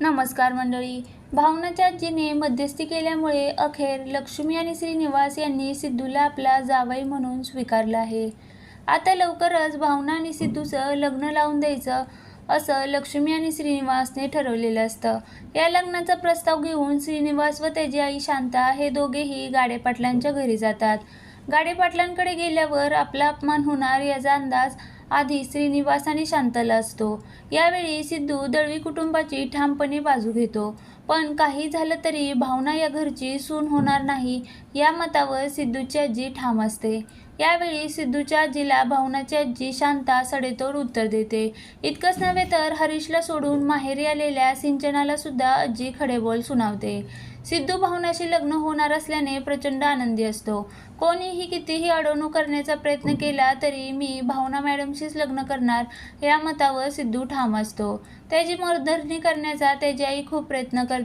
नमस्कार मंडळी. भावनाच्या आजीने मध्यस्थी केल्यामुळे अखेर लक्ष्मी आणि श्रीनिवास यांनी सिद्धूला आपला जावई म्हणून स्वीकारलं आहे. आता लवकरच भावना आणि सिद्धूचं लग्न लावून द्यायचं असं लक्ष्मी आणि श्रीनिवासने ठरवलेलं असतं. या लग्नाचा प्रस्ताव घेऊन श्रीनिवास व त्याची आई शांता हे दोघेही गाडेपाटलांच्या घरी जातात. गाडेपाटलांकडे गेल्यावर आपला अपमान होणार याचा अंदाज आधी श्रीनिवास आणि शांताला असतो. यावेळी सिद्धू दळवी कुटुंबाची ठामपणे बाजू घेतो. पण काही झालं तरी भावना या घरची सून होणार नाही या मतावर सिद्धूची आजी ठाम असते. यावेळी सिद्धूच्या आजीला भावनाची आजी शांता सडेतोड उत्तर देते. इतकंच नव्हे तर हरीशला सोडून माहेरी आलेल्या सिंचनाला सुद्धा आजी खडेबोल सुनावते. सिद्धू भावनाशी लग्न होणार असल्याने प्रचंड आनंदी असतो. कोणीही कितीही अडवणूक करण्याचा प्रयत्न केला तरी मी भावना मॅडमशीच लग्न करणार या मतावर सिद्धू ठाम असतो. त्याची मरधरणी करण्याचा त्याची आई खूप प्रयत्न करते.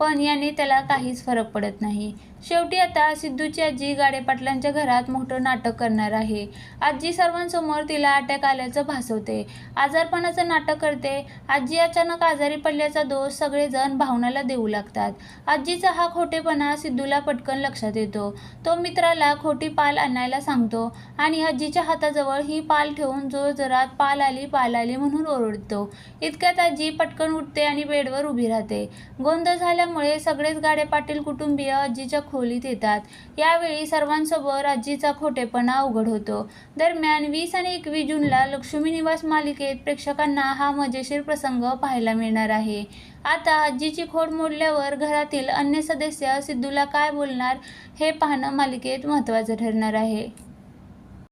पण याने त्याला काहीच फरक पडत नाही. शेवटी आता सिद्धूची आजी गाडेपाटलांच्या घरात मोठं नाटक करणार आहे. आजी सर्वांसमोर तिला अटॅक आल्याचं भासवते. आजारपणाचं नाटक करते. आजी अचानक आजारी पडल्याचा दोष सगळेजण भावनाला देऊ लागतात. आजीचा हा खोटेपणा सिद्धूला पटकन लक्षात येतो. तो मित्राला खोटी पाल आणायला सांगतो आणि आजीच्या हाताजवळ ही पाल ठेवून जोर जोरात पाल आली पाल आली म्हणून ओरडतो. इतक्यात आजी पटकन उठते आणि बेडवर उभी राहते. गोंधळ झाल्यामुळे सगळेच गाडे पाटील कुटुंबीय आजीच्या खोलीत येतात. यावेळी सर्वांसोबत आजीचा खोटेपणा उघड होतो. दरम्यान वीस आणि एकवीस जूनला लक्ष्मी निवास मालिकेत प्रेक्षकांना हा मजेशीर प्रसंग पाहायला मिळणार आहे. आता आजीची खोड मोडल्यावर घरातील अन्य सदस्य सिद्धूला काय बोलणार हे पाहणं मालिकेत महत्त्वाचं ठरणार आहे.